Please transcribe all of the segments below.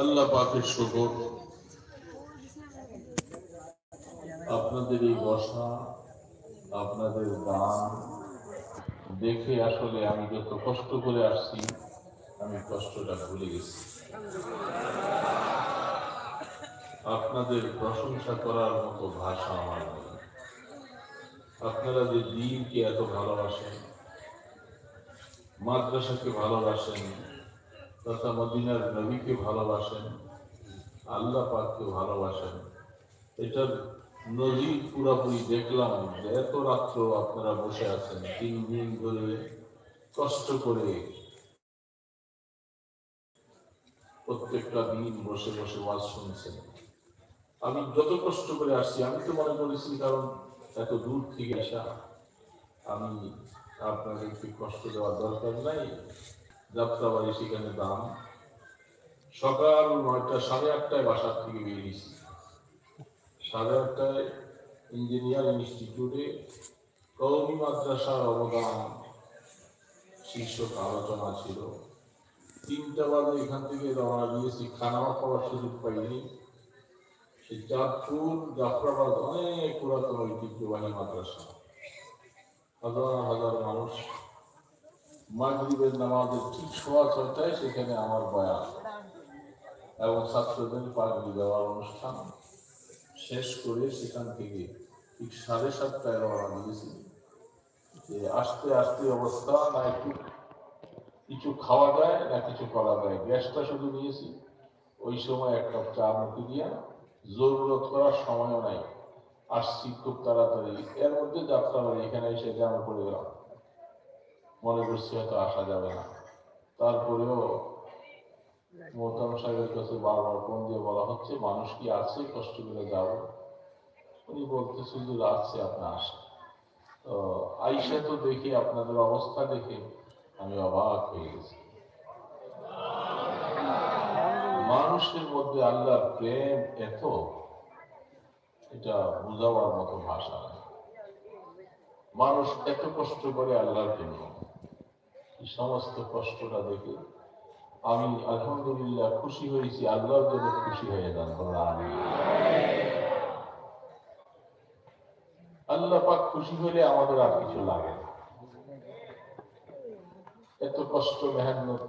আল্লাহ পাকের শুকর আপনাদের এই বসা, আপনাদের দান, দেখে আসলে আমি যত কষ্ট করে আসছি, আমি কষ্টটা ভুলে গেছি। আপনাদের প্রশংসা করার মতো ভাষা আমার নেই। আপনারা যে দিনকে এত ভালোবাসেন, মাদ্রাসাকে ভালোবাসেন তথা মদিনার নবীকে ভালোবাসেন, আল্লাহ পাককে ভালোবাসেন। এটার নজির পুরাপুরি দেখলাম যে এত রাত্র আপনারা বসে আছেন তিন দিন ধরে কষ্ট করে প্রত্যেকটা দিন বসে বসে ওয়াজ শুনছেন। আমি যত কষ্ট করে আসছি, আমি তো মনে করেছি কারণ এত দূর থেকে আসা, আমি আপনাদেরকে কষ্ট দেওয়ার দরকার নাই। যাত্রাবাড়ি সেখানে দাম। সকাল নয়টা, সাড়ে আটটায় বাসার থেকে বেরিয়েছি সাড়ে আটটায় ইঞ্জিনিয়ার ইনস্টিটিউটে কৌমি মাদ্রাসার অবদান শীর্ষক আলোচনা ছিল। তিনটা বাজে এখান থেকে রওনা দিয়েছি। খানাও খাওয়ার সুযোগ পাইনি। সেই চাঁদপুর জাফরাবাদ অনেক পুরাতন ঐতিহ্যবাহী মাদ্রাসা। হাজার হাজার মানুষ মাগরিবের নামাজের ঠিক সোয়া ছয়টায় সেখানে আমার বয়ান। এবং ছাত্রদের পাগড়ি দেওয়ার অনুষ্ঠান শেষ করে সেখান থেকে ঠিক সাড়ে সাতটায় রওনা দিয়েছি। যে আস্তে আস্তে অবস্থা, না একটু কিছু খাওয়া যায় না কিছু করা যায় গ্যাসটা শুধু নিয়েছি। ওই সময় এক কাপ চা মুখে দিয়া জরুরত করার সময়ও নাই। আসছি খুব তাড়াতাড়ি। এর মধ্যে যাত্রা এখানে এসে জামা পড়ে গেলাম। মনে করছি হয়তো আসা যাবে না। তারপরেও মোহতাম সাহেবের কাছে বারবার ফোন দিয়ে বলা হচ্ছে, মানুষ কি আছে? কষ্ট করে যাব উনি বলতেছে যে, আছে আপনার আসে তো আইসা তো দেখি আপনাদের অবস্থা দেখে আমি অবাক হয়ে গেছি। মানুষের মধ্যে আল্লাহর প্রেম এত, এটা বুঝাবার মতো ভাষা মানুষ এত কষ্ট করে আল্লাহর জন্য সমস্ত কষ্টটা দেখে আমি আলহামদুলিল্লাহ খুশি হয়েছি আল্লাহ জন্য খুশি হয়ে যান আমি আল্লাহ পাক খুশি হলে আমাদের আর কিছু লাগে না। এত কষ্ট মেহান্নত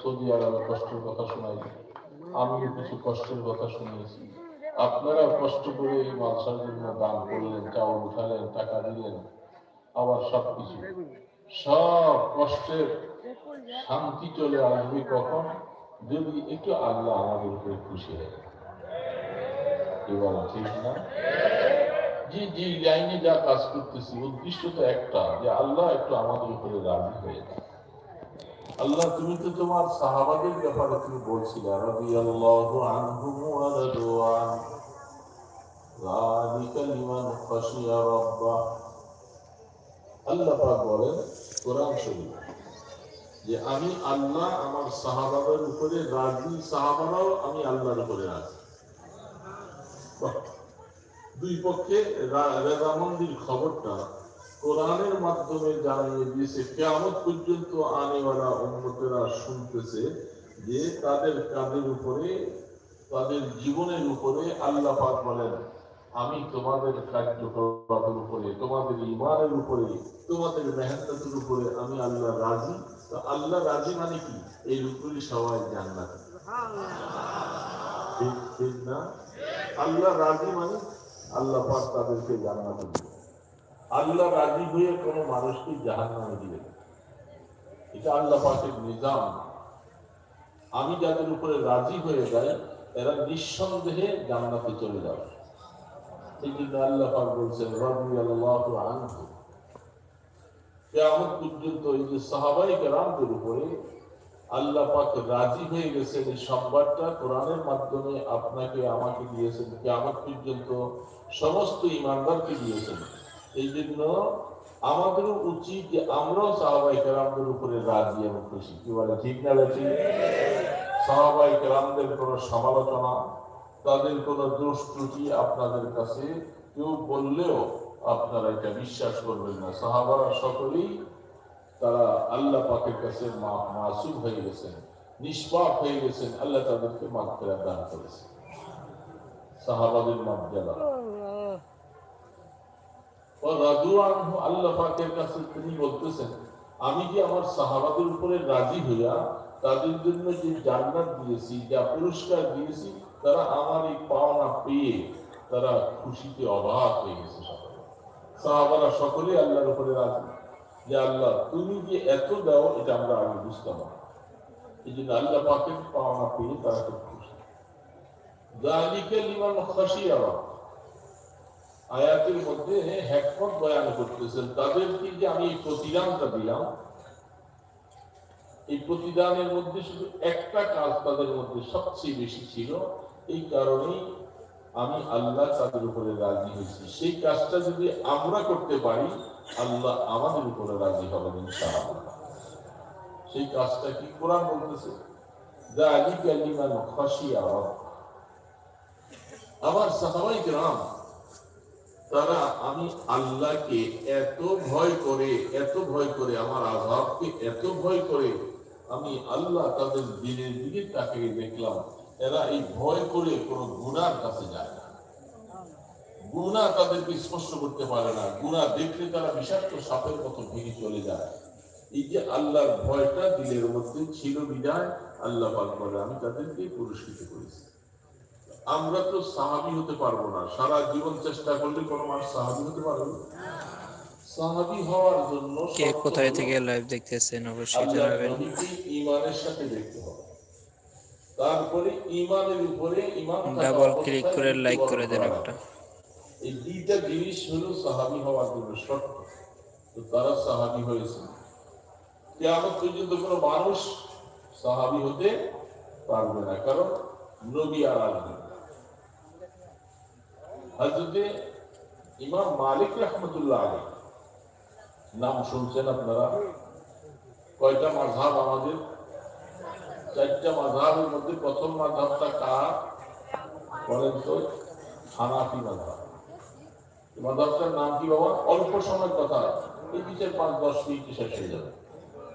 সৌদি আরবে কষ্টের কথা শোনাই আমিও কিছু কষ্টের কথা শুনিয়েছি। আপনারা কষ্ট করে মালসার জন্য দান করলেন, চাউল উঠালেন, টাকা দিলেন, আবার সবকিছু। সব কষ্টের শান্তি চলে আসবে কখন? যদি একটু আল্লাহ আমাদের উপরে খুশি ঠিক না? যে যে লাইনে যা কাজ করতেছি, উদ্দেশ্য তো একটা, যে আল্লাহ একটু আমাদের উপরে রাজি হয়ে আল্লাহ, তুমি তো তোমার সাহাবাদের ব্যাপারে তুমি বলছিলে খাশিয়া রাব্বাহ। আল্লাহ বলেন, কোরআন শরীফ, যে আমি আল্লাহ আমার সাহাবাদের উপরে রাজি, সাহাবারাও আমি আল্লাহর উপরে রাজি। দুই পক্ষে রেজামন্দির খবরটা কোরআনের মাধ্যমে জানিয়ে দিয়েছে কেমন পর্যন্ত আনেওয়ালা উন্মতেরা শুনতেছে যে তাদের কাদের উপরে, তাদের জীবনের উপরে আল্লাহ পাক বলেন আমি তোমাদের কার্যকলাপের উপরে, তোমাদের ইমানের উপরে, তোমাদের মেহনতের উপরে আমি আল্লাহ রাজি। তো আল্লাহ রাজি মানে কি? এই উপরে সবাই জান্নাত। ঠিক না? আল্লাহ রাজি মানে আল্লাহ পাক তাদেরকে জান্নাতে দিবে। আল্লাহ রাজি হয়ে কোনো মানুষকে জাহান্নামে দিবে এটা আল্লাহ পাকের নিজাম। আমি যাদের উপরে রাজি হয়ে যাই, এরা নিঃসন্দেহে জান্নাতে চলে যাবে। এই আপনাকে, আমাকে দিয়েছেন। পর্যন্ত সমস্ত ইমানদারকে দিয়েছেন। এই জন্য আমাদেরও উচিত যে আমরাও সাহাবাই কেরামদের উপরে রাজি এবং খুশি। কি বলে, ঠিক না সাহাবাই কেরামদের কোনো সমালোচনা তাদের কোনো দোষ ত্রুটি আপনাদের কাছে, কেউ বললেও আপনারা এটা বিশ্বাস করবেন না। সাহাবারা সকলেই তারা আল্লাহ পাকের কাছে মাসুম হয়ে গেছেন, নিষ্পাপ হয়ে গেছেন, আল্লাহ তাদেরকে মাগফিরাত দান করেছেন। সাহাবাদের আল্লাহ পাকের কাছে তিনি বলতেছেন, আমি যে আমার সাহাবাদের উপরে রাজি হইয়া তাদের জন্য যে জান্নাত দিয়েছি, যা পুরস্কার দিয়েছি তারা আমার এই পাওনা পেয়ে তারা খুশিতে অবাক হয়ে গেছে সকলে। সাহাবারা সকলে আল্লাহর উপরে রাজি। যে আল্লাহ, তুমি যে এত দাও, এটা আমরা আগে বুঝতাম না। এই জন্য আল্লাহ পাকের পাওনা পেয়ে তারা খুব খুশি। জালিকা লিমান খাশিয়া রাব্বাহ। আয়াতের মধ্যে হ্যাকমত বয়ান করতেছেন, তাদেরকে যে আমি এই প্রতিদানটা দিলাম, এই প্রতিদানের মধ্যে শুধু একটা কাজ তাদের মধ্যে সবচেয়ে বেশি ছিল এই কারণেই আমি আল্লাহ তাদের উপরে রাজি হয়েছি। সেই কাজটা যদি আমরা করতে পারি, আল্লাহ আমাদের উপরে রাজি হবেন সেই কাজটা কি কোরআন বলতেছে? সাহাবাই গ্রাম তারা আমি আল্লাহকে এত ভয় করে, এত ভয় করে, আমার আজাবকে এত ভয় করে, আমি আল্লাহ তাদের দিনের দিকে তাকিয়ে দেখলাম। এরা এই ভয় করে কোনো গুনার কাছে যায় না। গুণা তাদেরকে স্পষ্ট করতে পারে না। গুণা দেখলে তারা বিষাক্ত সাপের মতো ভেঙে চলে যায়। এই যে আল্লাহর ভয়টা দিলের মধ্যে ছিল বিদায় আল্লাহ পাক বলে আমি তাদেরকে পুরস্কৃত করেছি। আমরা তো সাহাবি হতে পারব না। সারা জীবন চেষ্টা করলে কোনো মানুষ সাহাবি হতে পারবে না। সাহাবি হওয়ার জন্য কে কোথায় থেকে লাইভ দেখতেছেন অবশ্যই জানাবেন। ঈমানের সাথে দেখতে হবে। তারপরে ঈমানের উপরে থাকা ডাবল ক্লিক করে লাইক করে দেন একটা। এই দুইটা জিনিস হলো সাহাবি হওয়ার জন্য শর্ত। তো তারা সাহাবি হয়েছে। কেমন পর্যন্ত কোনো মানুষ সাহাবি হতে পারবে না কারণ নবী আর আসবে। ইমাম মালিক রহমতুল্লাহ আলী নাম শুনছেন আপনারা? কয়টা মাঝহাব আমাদের? চারটা মাঝহাবের মধ্যে প্রথম মাঝহাবটা কার? বলেন তো, হানাফি মাঝহাব এই মাঝহাবটার নাম কি বাবা? অল্প সময়ের কথা। এই বিচার পাঁচ, দশ মিনিট শেষ হয়ে যাবে।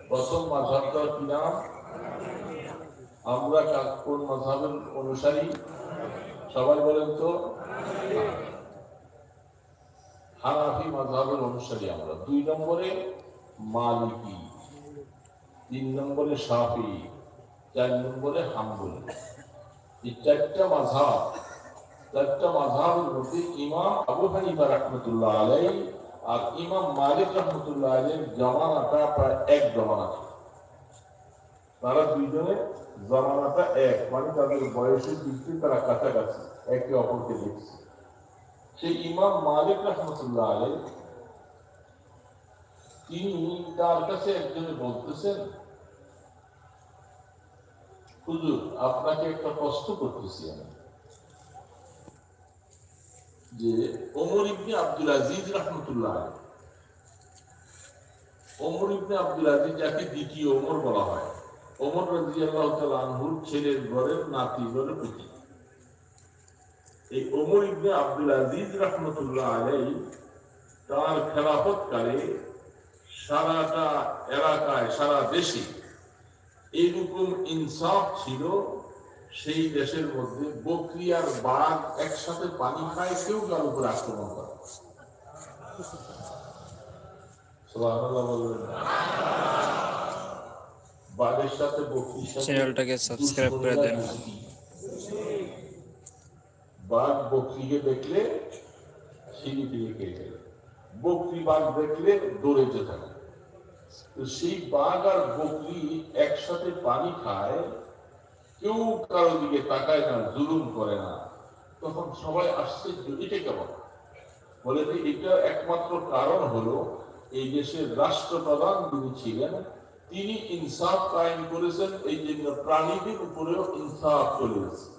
প্রথম মাঝহাবটার কি নাম? আমরা কোন মাঝহাবের অনুসারী? সবাই বলেন তো। হানাফি মাযহাবের অনুসারী আমরা। দুই নম্বরে মালিকি, তিন নম্বরে চার নম্বরে হাম্বলি এই চারটা মাযহাব, চারটা মাযহাবের মধ্যে ইমাম আবু হানিফা রাহমাতুল্লাহ আলাইহি আর ইমাম মালিক রাহমাতুল্লাহ আলাইহির জামানাটা প্রায় এক জামানা। তারা দুইজনে জামানাটা এক মানে তাদের বয়সের দিক তারা কাছাকাছি, একে অপরকে দেখছে সেই ইমাম মালিক রহমতুল্লাহ আলাই তিনি তার কাছে একজনে বলতেছেন হুজুর আপনাকে একটা প্রশ্ন করতেছি আমি। যে ওমর ইবনে আব্দুল আজিজ রহমতুল্লাহ ওমর ইবনে আব্দুল আজিজ যাকে দ্বিতীয় ওমর বলা হয়। ওমর রাদিয়াল্লাহু তাআলা আনহুর ছেলের ঘরের নাতি ঘরের পুত্র এই ওমর ইবনে আব্দুল আজিজ রহমতুল্লাহ আলাই তার খেলাফতকালে সারাটা এলাকায়, সারা দেশে এইরকম ইনসাফ ছিল সেই দেশের মধ্যে বকরি আর বাঘ একসাথে পানি খায় কেউ কার উপর আক্রমণ করে। বাঘের সাথে চ্যানেলটাকে সাবস্ক্রাইব করে দেন। বাঘ বকরিকে দেখলে সিঁড়ি দিয়ে খেয়ে গেল বকরি বাঘ দেখলে দৌড়েতে থাকে তো সেই বাঘ আর বকরি একসাথে পানি খায়, কেউ কারও দিকে তাকায় না, জুলুম করে না। তখন সবাই আশ্চর্য, এটা কেমন? বলে যে এটা একমাত্র কারণ হলো, এই দেশের রাষ্ট্রপ্রধান যিনি ছিলেন, তিনি ইনসাফ কায়েম করেছেন, এই জন্য প্রাণীদের উপরেও ইনসাফ চলে এসেছে।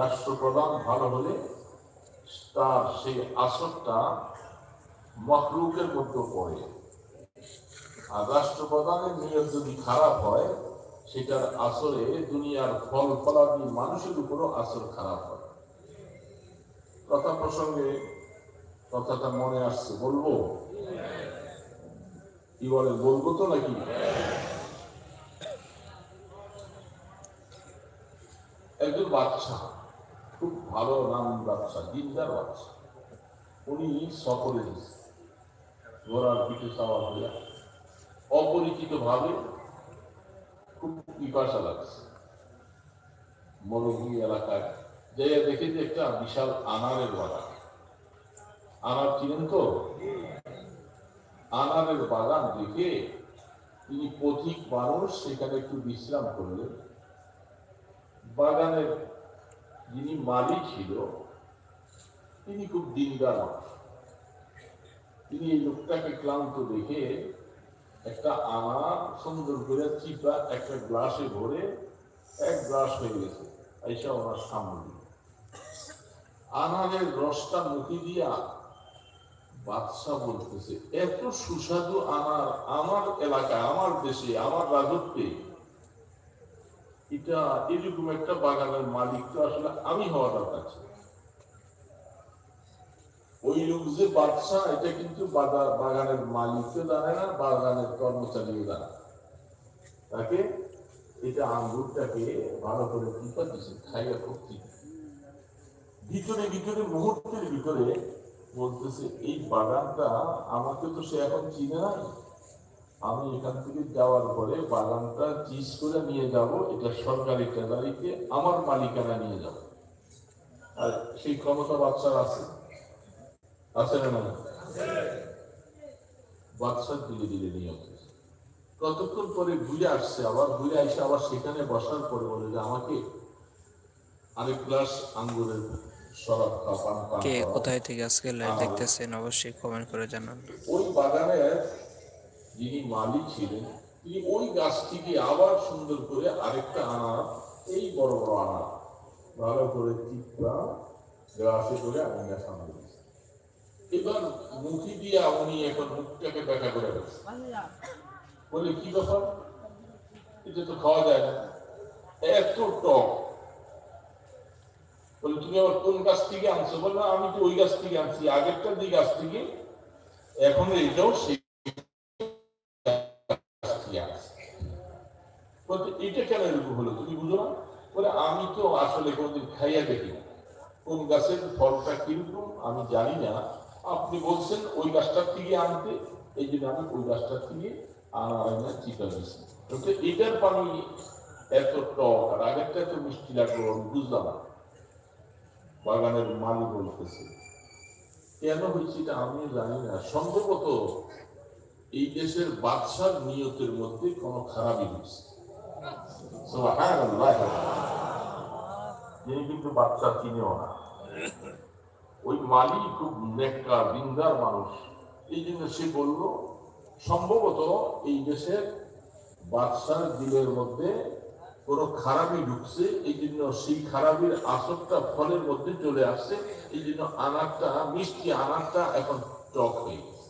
রাষ্ট্রপ্রধান ভালো হলে তার সেই আসরটা মখলুকের মধ্যে পড়ে। আর রাষ্ট্রপ্রধানের নিয়ত যদি খারাপ হয়, সেটার আসরে দুনিয়ার ফল ফলাদি মানুষের উপরও আসর খারাপ হয়। কথা প্রসঙ্গে কথাটা মনে আসছে, বলব? কি বলে, বলব তো নাকি? একজন বাচ্চা খুব ভালো নাম বাচ্চা দিনদার বাচ্চা উনি সফরে গেছে ঘোড়ার পিঠে সাওয়ার হইয়া অপরিচিত ভাবে খুব পিপাসা লাগছে। মরুভূমি এলাকায় যাইয়া দেখে যে একটা বিশাল আনারের বাগান। আনার চিনেন তো? আনারের বাগান দেখে তিনি পথিক মানুষ, সেখানে একটু বিশ্রাম করলেন। বাগানের যিনি মালিক ছিল, তিনি খুব দিনদার মানুষ। তিনি এই লোকটাকে ক্লান্ত দেখে একটা আনার সুন্দর করে চিপা একটা গ্লাসে ভরে এক গ্লাস হয়ে গেছে। এইসব ওনার সামনে। আনারের রসটা মুখে দিয়া বাদশাহ বলতেছে, এত সুস্বাদু আনার আমার এলাকায়, আমার দেশে, আমার রাজত্বে। এটা এরকম একটা বাগানের মালিক তো আসলে আমি হওয়া দরকার ছিল। ওই লোক যে বাদশাহ এটা কিন্তু বাগা- বাগানের মালিকও জানে না, বাগানের কর্মচারীও জানে তাকে এটা আঙ্গুরটাকে ভালো করে টিপা দিছে, খাইয়া ঠিক ভিতরে ভিতরে, মুহূর্তের ভিতরে বলতেছে, এই বাগানটা আমাকে তো সে এখন চিনে নাই। আমি এখান থেকে যাওয়ার পরে বাগানটা চিজ করে নিয়ে যাব, এটা সরকারি ট্রেজারিতে আমার মালিকানা নিয়ে যাব। আর সেই ক্ষমতা বাচ্চার আছে। আছে না না বাচ্চার ধীরে ধীরে নিয়ে কতক্ষণ পরে ঘুরে আসছে? আবার ঘুরে এসে আবার সেখানে বসার পরে বলে যে আমাকে আরেক গ্লাস আঙ্গুরের কে কোথায় থেকে আজকে লাইভ দেখতেছেন? অবশ্যই কমেন্ট করে জানান। ওই বাগানের যিনি মালিক ছিলেন তিনি ওই গাছ থেকে আবার সুন্দর করে আরেকটা আনার এই বড় বড় আনার। ভালো করে চিপা গ্লাসে করে আমি সামনে দিয়েছি। এবার মুখি দিয়া উনি এখন মুখটাকে করে কি ব্যাপার? এটা তো খাওয়া যায় না। এত টক। বলে, তুমি আবার কোন গাছ থেকে আনছো? আমি তো ওই গাছ থেকে আনছি আগেরটা দিকে গাছ থেকে। এখন এটাও সেই এটা কেন এরকম হলো? তুমি বুঝো না? বলে, আমি তো আসলে কোনদিন খাইয়া দেখি কোন গাছের ফলটা কীরকম, আমি জানি না। আপনি বলছেন ওই গাছটার থেকে আনতে, এই জন্য আমি ওই গাছটার থেকে আনা আনা চিটা দিচ্ছি তো এটার পানি এত টক, আর আগেরটা এত মিষ্টি লাগল বুঝলাম না। বাগানের মালি বলতেছে, কেন হয়েছে এটা আমি জানি না। সম্ভবত এই দেশের বাদশার নিয়তের মধ্যে কোনো খারাপই হয়েছে। সুবহানাল্লাহ। কিন্তু বাচ্চা চিনেও না। ওই মালি খুব নেককা দিনদার মানুষ। এই জন্য সে বলল, সম্ভবত এই দেশের বাদশার দিলের মধ্যে কোনো খারাপই ঢুকছে, এই জন্য সেই খারাপের আসরটা ফলের মধ্যে চলে আসছে, এই জন্য আনারটা, মিষ্টি আনারটা এখন টক হয়ে গেছে।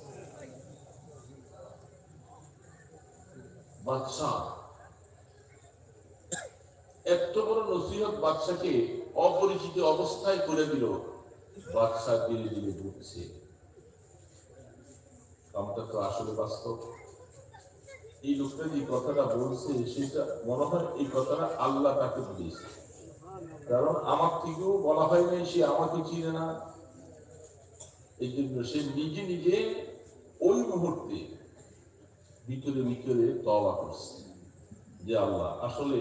বাদশাহ, এত বড় নসিহত বাদশাকে অপরিচিত অবস্থায় করে দিল। বাদশাহ ধীরে কামটা তো আসলে বাস্তব। এই লোকটা যে কথাটা বলছে, সেটা মনে হয় এই কথাটা আল্লাহ তাকে কারণ আমার থেকেও বলা হয় নাই, সে আমাকে চিনে না। এই জন্য সে নিজে নিজে ওই মুহূর্তে ভিতরে ভিতরে তবা করছে যে আল্লাহ, আসলে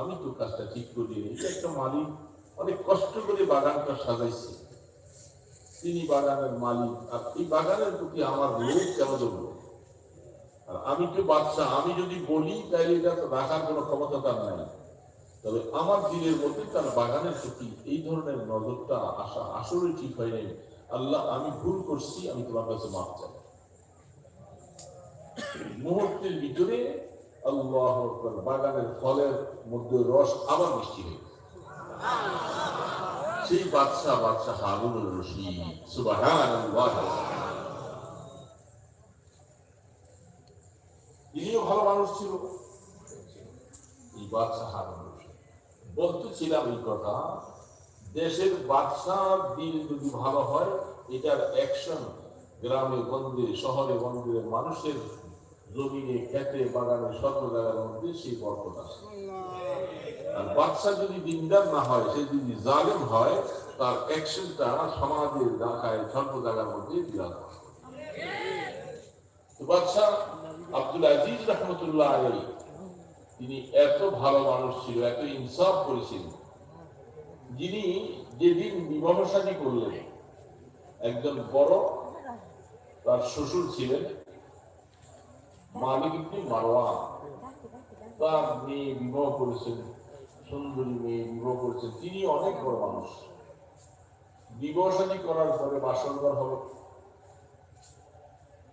আমি তো কাজটা ঠিক করি এটা একটা মালিক অনেক কষ্ট করে বাগানটা সাজাইছে। তিনি বাগানের মালিক। আর এই বাগানের প্রতি আমার লোক কেন দেবো আর আমি তো বাচ্চা আমি যদি বলি তাহলে এটা রাখার কোনো ক্ষমতা তার নাই। তবে আমার দিনের মধ্যে তার বাগানের প্রতি এই ধরনের নজরটা আসা আসলে ঠিক হয় নাই। আল্লাহ, আমি ভুল করছি, আমি তোমার কাছে মাপ চাই। মুহূর্তের ভিতরে আল্লাহ বাগানের ফলের মধ্যে রস আবার মিষ্টি হয়ে। সেই বাদশাহ বাদশাহ হারুনুর রশিদ তিনিও ভালো মানুষ ছিল। এই বাদশাহ হারুন এই কথা, দেশের বাদশাহ দিন যদি ভালো হয়, এটার অ্যাকশন গ্রামে গঞ্জে শহরে গঞ্জে মানুষের জমিনে খেতে বাগানে সর্ব জায়গার মধ্যে সেই বরকত আসে। আর বাচ্চা যদি দিনদার না হয়, সে যদি জালেম হয়, তার অ্যাকশনটা সমাজের ঢাকায় সর্ব জায়গার মধ্যে বিরাজ। বাচ্চা আব্দুল আজিজ রহমতুল্লাহ আলী তিনি এত ভালো মানুষ ছিল, এত ইনসাফ করেছিলেন যিনি যেদিন বিবাহ শাদী করলেন, একজন বড় তার শ্বশুর ছিলেন মালিক মারওয়ান। তার মেয়ে বিবাহ করেছেন। সুন্দরী মেয়ে বিবাহ করেছেন। তিনি অনেক বড় মানুষ। বিবাহ করার পরে বাসরঘর হবে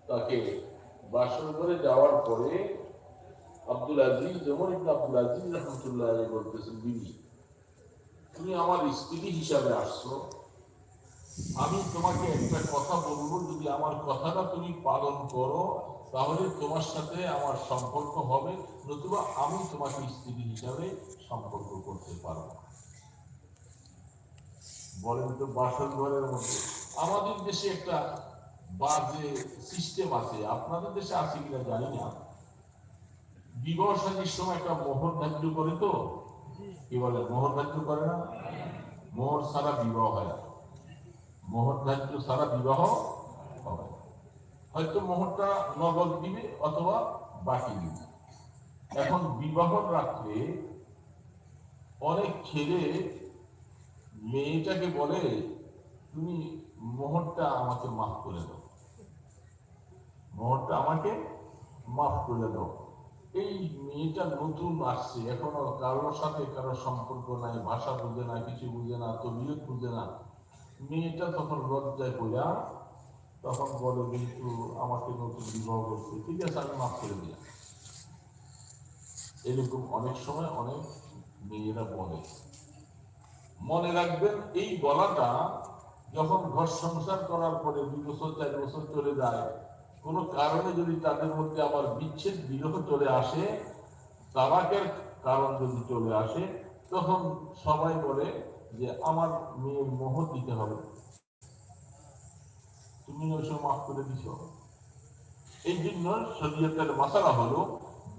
তাকে বাসরঘরে যাওয়ার পরে আব্দুল আজিজ যেমন ইবনে আব্দুল আজিজ রহমতুল্লাহ বলতেছেন, বিবি, তুমি আমার স্ত্রী হিসাবে আসছো। আমি তোমাকে একটা কথা বলব। যদি আমার কথাটা তুমি পালন করো তাহলে তোমার সাথে আমার সম্পর্ক হবে নতুবা আমি তোমাকে স্ত্রী হিসাবে সম্পর্ক করতে পারব। বলেন তো বাসর ঘরের মধ্যে। আমাদের দেশে একটা বাজে সিস্টেম আছে। আপনাদের দেশে আছে কিনা জানি না। বিবাহ সাদীর সময় একটা মোহর ধার্য করে তো? কি বলে মোহর ধার্য করে না? মোহর সারা বিবাহ হয় না। মোহর ধার্য সারা বিবাহ। হয়তো মোহরটা নগদ দিবে অথবা বাকি দিবে। এখন বিবাহর রাত্রে অনেক ছেলে মেয়েটাকে বলে, তুমি মোহরটা আমাকে মাফ করে দাও। মোহরটা আমাকে মাফ করে দাও। এই মেয়েটা নতুন আসছে, এখনও কারোর সাথে কারোর সম্পর্ক নাই, ভাষা বুঝে না, কিছু বুঝে না, তবিয়ত বুঝে না। মেয়েটা তখন লজ্জায় পড়া তখন বলে, কিন্তু আমাকে নতুন বিবাহ করছে ঠিক আছে, আমি মাফ করে দিলাম। এরকম অনেক সময় অনেক মেয়েরা বলে। মনে রাখবেন, এই বলাটা যখন ঘর সংসার করার পরে দুই বছর, চার বছর চলে যায়, কোনো কারণে যদি তাদের মধ্যে আবার বিচ্ছেদ, বিরহ চলে আসে তালাকের কারণ যদি চলে আসে, তখন সবাই বলে যে, আমার মেয়ের মোহ দিতে হবে। তুমি ওইসব মাফ করে দিছ। এই জন্য শরীয়তের মশালা হলো,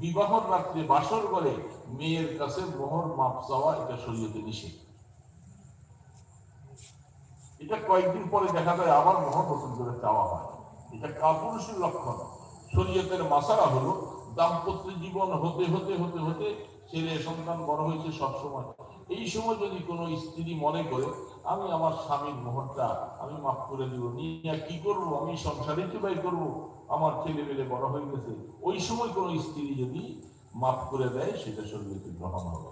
বিবাহর রাত্রে বাসর করে মেয়ের কাছে মোহর মাপ চাওয়া, এটা শরীয়তে নিষেধ। এটা কয়েকদিন পরে দেখা যায় আবার মোহর নতুন করে চাওয়া হয়। এটা কাপুরুষের লক্ষণ। শরীয়তের মাসারা হলো, দাম্পত্য জীবন হতে হতে হতে হতে ছেলে সন্তান বড় হয়েছে সবসময়। এই সময় যদি কোনো স্ত্রী মনে করে আমি আমার স্বামীর মোহরটা আমি মাফ করে দিব। নিয়ে কি করব? আমি সংসারে চুবাই করব? আমার ছেলে মেলে বড় হয়ে গেছে। ওই সময় কোনো স্ত্রী যদি মাফ করে দেয়, সেটা শরীয়তে গ্রহণ হবে।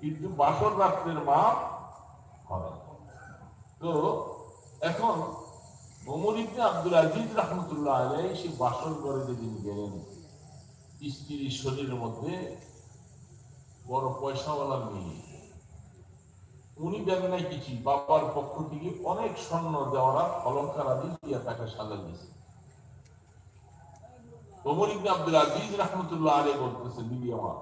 কিন্তু বাসর রাত্রের মাপ হবে তো এখন ওমর আব্দুল আজিজ রহমতুল্লাহ আলাই সে বাসর ঘরে যেদিন গেলেন, স্ত্রীর শরীরের মধ্যে বড় পয়সাওয়ালা মেয়ে উনি দেন নাই কিছু। বাবার পক্ষ থেকে অনেক স্বর্ণ দেওয়ারা অলঙ্কার আদি দিয়া তাকে সাজা দিয়েছে। ওমর ইবনে আব্দুল আজিজ রহমতুল্লাহ আলাই বলতেছে, বিবি আমার,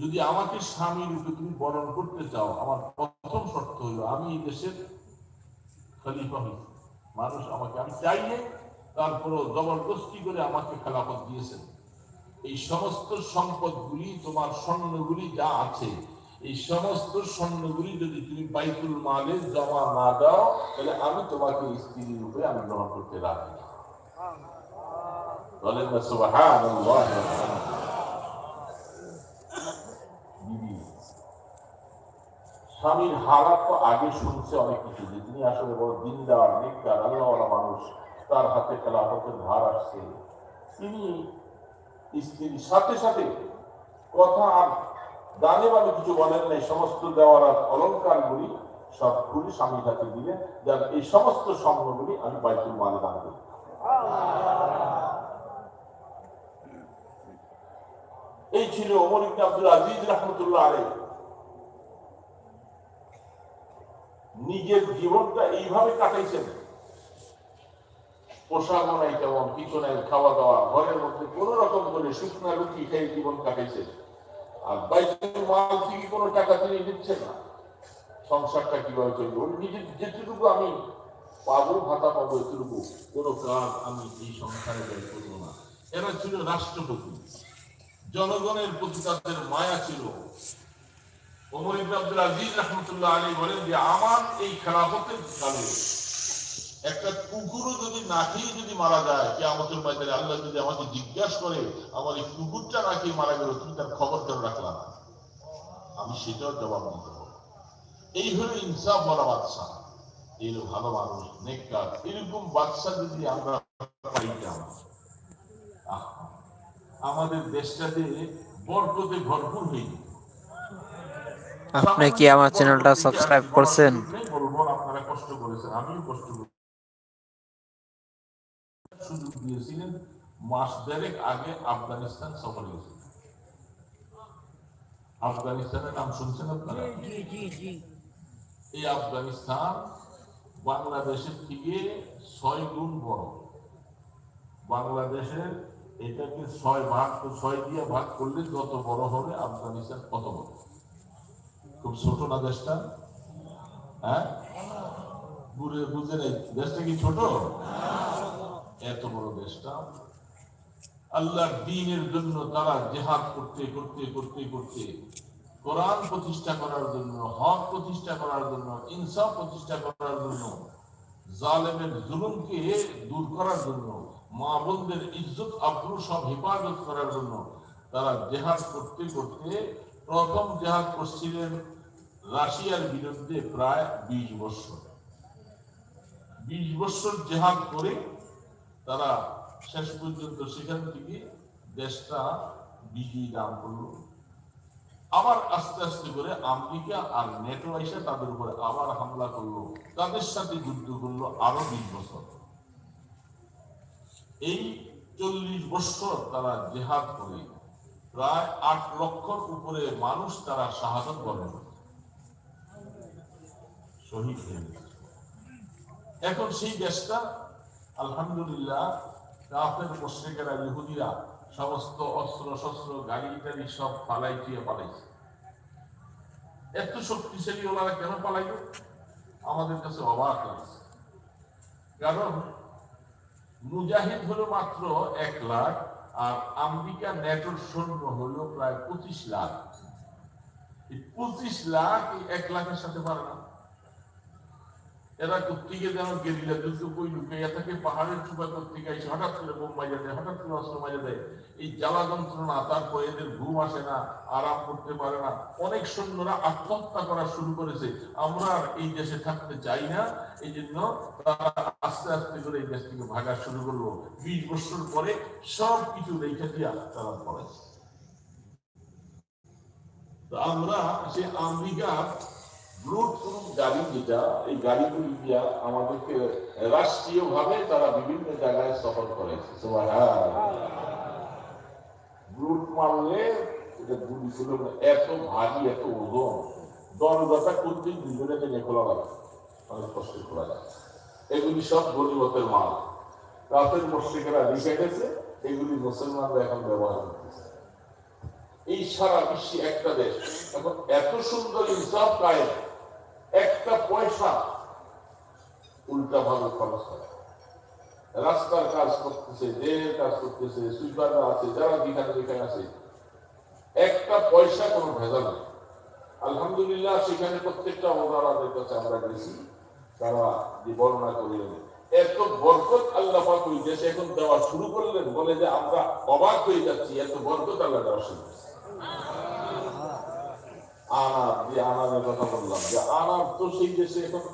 যদি আমাকে স্বামী রূপে তুমি বরণ করতে চাও, আমার প্রথম শর্ত হইল আমি এই দেশের খলিফা হয়েছি মানুষ আমাকে আমি চাইলে তারপরও জবরদস্তি করে আমাকে খেলাফত দিয়েছেন। এই সমস্ত সম্পদগুলি, তোমার স্বর্ণগুলি যা আছে এই সমস্ত স্বর্ণগুলি যদি তুমি বাইতুল মালে জমা না দাও, তাহলে আমি তোমাকে স্ত্রী রূপে আমি গ্রহণ করতে রাখি। বলেন স্বামীর হালাত তো আগে শুনছে অনেক কিছু যে তিনি আসলে বড় দিনদার, নেককার, আল্লাহওয়ালা মানুষ, তার হাতে খেলাফতের ভার আসছে তিনি স্ত্রীর সাথে সাথে কথা আর দানে বানে কিছু বলেন নাই, সমস্ত দেওয়ার অলঙ্কার গুলি সব খুলে স্বামীর হাতে দিলেন। যার এই সমস্ত স্বর্ণগুলি আমি বাইতুল মালে দান করি। এই ছিল ওমর ইবনে আব্দুল আজিজ রহমতুল্লাহ আলাইহ। নিজের জীবনটা এইভাবে কাটাইছেন। পোশাক নাই তেমন কিছু খাওয়া দাওয়া, ঘরের মধ্যে কোন রকম করে শুকনা রুটি খেয়ে জীবন কাটাইছেন। আর বাইতুল মাল থেকে কোনো টাকা তিনি দিচ্ছেন না? সংসারটা কীভাবে চলবে? ওর নিজের যেটুকু আমি পাবো, ভাতা পাবো, এটুকু কোনো কাজ আমি এই সংসারে ব্যয় করব না। এরা ছিল রাষ্ট্রপতি। জনগণের প্রতি তাদের মায়া ছিল। ওমর ইবনে আব্দুল আজিজ রহমতুল্লাহ আলী বলেন যে, আমার এই খেলাফতের কালে একটা কুকুরও যদি না খেয়ে যদি মারা যায় কে আমাদের ময়দানে আল্লাহ যদি আমাকে জিজ্ঞাসা করে আমার এই কুকুরটা না খেয়ে মারা গেল? তুমি তার খবর কেন রাখলা না? আমি সেটাও জবাব দিতে পারব এই হলো ইনসাফ বলা বাদশাহ। এই ভালো মানুষ নেককার। এরকম বাদশা যদি আমরা পাইতাম আমাদের দেশটাতে বরকতে ভরপুর হয়ে যেত। আপনি কি আমার চ্যানেলটা সাবস্ক্রাইব করছেন? আপনারা কষ্ট করেছেন আমিও কষ্ট করেছি। সুযোগ দিয়েছিলেন মাস দেড়েক আগে আফগানিস্তান সফর গেছে আফগানিস্তানের নাম শুনছেন আপনারা? এই আফগানিস্তান বাংলাদেশের থেকে ছয় গুণ বড়। বাংলাদেশের এটাকে ছয় ভাগ ছয় দিয়ে ভাগ করলে যত বড় হবে আফগানিস্তান কত বড়। খুব ছোট না দেশটা? হ্যাঁ? বুঝে নেই। দেশটা কি ছোট? এত বড় দেশটা আল্লাহর দিনের জন্য তারা জেহাদ করতে করতে করতে করতে কোরআন প্রতিষ্ঠা করার জন্য, হক প্রতিষ্ঠা করার জন্য, ইনসাফ প্রতিষ্ঠা করার জন্য, জালেমের জুলুমকে দূর করার জন্য, মা বোনদের ইজ্জত, আব্রু সব হেফাজত করার জন্য তারা জেহাদ করতে করতে প্রথম জেহাদ করছিলেন রাশিয়ার বিরুদ্ধে প্রায় বিশ বছর। বিশ বছর জেহাদ করে তারা শেষ পর্যন্ত সেখান থেকে দেশটা বিজয়ী দান করল। আবার আস্তে আস্তে করে আমেরিকা আর নেটো এসে তাদের উপরে আবার হামলা করল। তাদের সাথে যুদ্ধ করল আরও বিশ বছর। এই চল্লিশ বছর তারা জেহাদ করে। প্রায় আট লক্ষর উপরে মানুষ তারা শাহাদত করে। শহীদ এখন সেই দেশটা আলহামদুলিল্লাহ কাফের মুশরিকেরা, ইহুদিরা সমস্ত অস্ত্র শস্ত্র, গাড়ি টাড়ি সব পালাই দিয়ে পালাইছে। এত শক্তিশালী ওনারা কেন পালাইল? আমাদের কাছে অবাক লাগছে। কারণ মুজাহিদ হলো মাত্র এক লাখ আর আমেরিকা নেটোর সৈন্য হলো প্রায় পঁচিশ লাখ। পঁচিশ লাখ এক লাখের সাথে পারে না। এরা কোথেকে যেন গেরিলা যুদ্ধ কই লুকাইয়া থাকে পাহাড়ের চূড়া কোথেকে এসে হঠাৎ করে বোম মাইজা দেয়, হঠাৎ করে অস্ত্র মাইজা দেয়। এই জ্বালা যন্ত্রণা, তারপর এদের ঘুম আসে না, আরাম করতে পারে না। অনেক সৈন্যরা আত্মহত্যা করা শুরু করেছে। আমরা এই দেশে থাকতে চাই না এই জন্য তারা আস্তে আস্তে করে এই দেশ থেকে ভাগা শুরু করল। বিশ বছর পরে সব কিছু রেখে দিয়া তারা পড়েছে আমরা সে আমেরিকার ব্লুট গাড়ি যেটা, এই আমাদেরকে তারা বিভিন্ন জায়গায় সফর করেছে ব্লুট মারলে এটা গুলিগুলো এত ভারী, এত ওজন। দরজাটা করতে দুজনে টেনে খোলা অনেক কষ্ট খোলা এগুলি সব গরিবতের মাল। কাফের মস্তিকেরা লিখে গেছে, এগুলি মুসলমানরা এখন ব্যবহার করতেছে। এই সারা বিশ্বে একটা দেশ। এখন এত সুন্দর ইনসাফ কায়েম। একটা পয়সা উল্টা ভাবে খরচ করে রাস্তার কাজ করতেছে ড্রেনের কাজ করতেছে, সুইপাররা আছে, যারা যেখানে যেখানে আছে। একটা পয়সা কোনো ভেজাল নেই। আলহামদুলিল্লাহ, সেখানে প্রত্যেকটা ওনারাদের কাছে আমরা গেছি, তারা যে বর্ণনা করলেন। এত বরকত আল্লাহ ওই দেশে এখন দেওয়া শুরু করলেন, বলে যে আমরা অবাক হয়ে যাচ্ছি, এত বরকত আল্লাহ দেওয়া শুরু আনার, যে আনারের কথা বললাম, যে আনার তো সেই দেশে এখন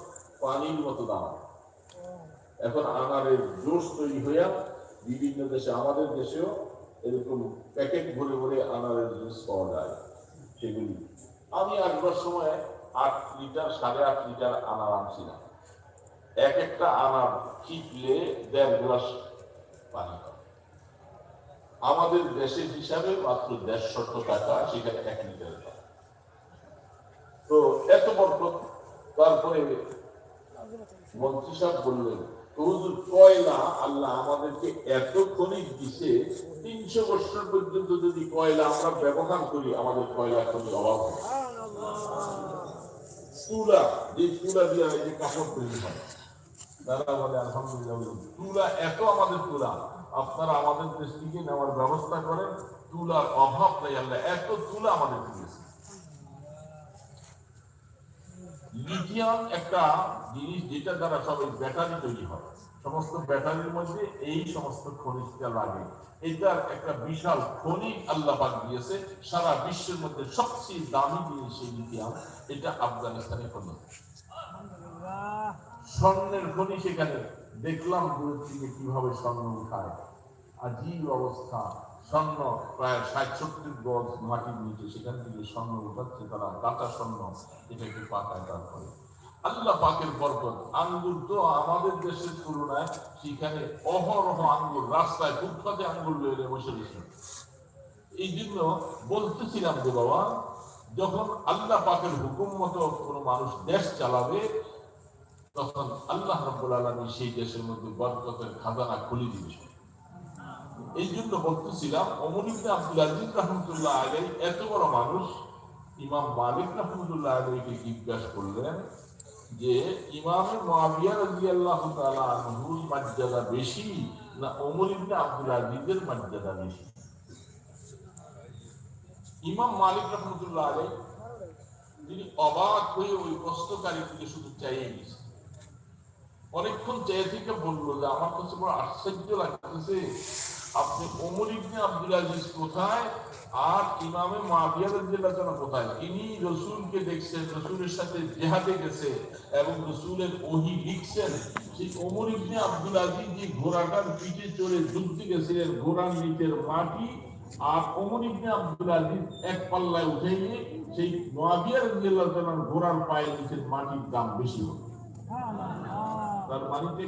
পানির মতো দাম এখন আনারের জোশ তৈরি হইয়া বিভিন্ন দেশে, আমাদের দেশেও এরকম প্যাকেট ভরে ভরে আনারের জুস পাওয়া যায় সেগুলি আমি আসবার সময় আট লিটার, সাড়ে আট লিটার আনার আনছিলাম এক একটা আনার চিপলে দেড় গ্লাস পানি। আমাদের দেশের হিসাবে মাত্র দেড়শো টাকা সেখানে এক লিটার দাম। তো এত বরকত তারপরে মন্ত্রী সাহেব বললেন হুজুর কয়লা আল্লাহ আমাদেরকে এত খনিজ দিছে, তিনশো বছর পর্যন্ত যদি কয়লা আমরা ব্যবহার করি, আমাদের কয়লা অভাব তুলা, যে তুলা দিয়ে যে কাপড় তৈরি হয় তারা বলে, আলহামদুলিল্লাহ, তুলা এত আমাদের তুলা। আপনারা আমাদের দেশ থেকে নেওয়ার ব্যবস্থা করেন, তুলার অভাব নেই, আল্লাহ এত তুলা আমাদের দিয়েছে। লিথিয়াম একটা জিনিস যেটা দ্বারা সব ব্যাটারি তৈরি হয়। সমস্ত ব্যাটারির মধ্যে এই সমস্ত খনিজটা লাগে। এটার একটা বিশাল খনি আল্লাহ পাক দিয়েছে। সারা বিশ্বের মধ্যে সবচেয়ে দামি জিনিস এই লিথিয়াম এটা আফগানিস্তানে খনি। স্বর্ণের খনি সেখানে। দেখলাম দূর থেকে কীভাবে স্বর্ণ উঠায়। আজীব অবস্থা। স্বর্ণ, প্রায় ষাট সত্তর গজ মাটির নিচে, সেখান থেকে স্বর্ণ উঠাচ্ছে তারা কাঁচা স্বর্ণ, এটাকে পাকায় তারপরে আল্লাহ পাকের বরকত আঙ্গুর তো আমাদের দেশের তুলনায় সেখানে অহরহ আঙ্গুর রাস্তায় ফুটপাতে আঙ্গুর লইলে বসে বসে। এই জন্য বলতেছিলাম যে বাবা, যখন আল্লাহ পাকের হুকুম মতো কোনো মানুষ দেশ চালাবে, তখন আল্লাহ রাব্বুল আলামিন সেই দেশের মধ্যে বরকতের খাজানা খুলে দিবে। এই জন্য বলতেছিলাম অমর আব্দুল রহমতুল্লাহ আলাই এত বড় মানুষ, ইমাম মালিক রহমতুল্লাহ আলাইকে জিজ্ঞাসা করলেন যে তাআলা আনহুর মর্যাদা বেশি না ওমর ইবনে আব্দুল আজিজের মর্যাদা বেশি? ইমাম মালিক রহমতুল্লাহ আলাই, তিনি অবাক হয়ে ওই প্রশ্নকারী থেকে শুধু চাইয়ে গেছে অনেকক্ষণ চেয়ে থেকে বলল যে, আমার কাছে বড় আশ্চর্য লাগতেছে আপনি ওমর ইবনে আব্দুল আজিজ কোথায়? আর ইমামে মাবিয়া রাদিয়াল্লাহু কোথায়? ইনি রসুলকে দেখছেন রসুলের সাথে জেহাদে গেছে এবং রসুলের ওহি লিখছেন। সেই ওমর ইবনে আব্দুল আজিজ যে ঘোড়াটার পিঠে চড়ে যুদ্ধে গেছিলেন ঘোড়ার নিচের মাটি আর ওমর ইবনে আব্দুল আজিজ এক পাল্লায় উঠে গিয়ে সেই মাবিয়া রাদিয়াল্লাহু ঘোড়ার পায়ের নিচের মাটির দাম বেশি হতো তার মানিতে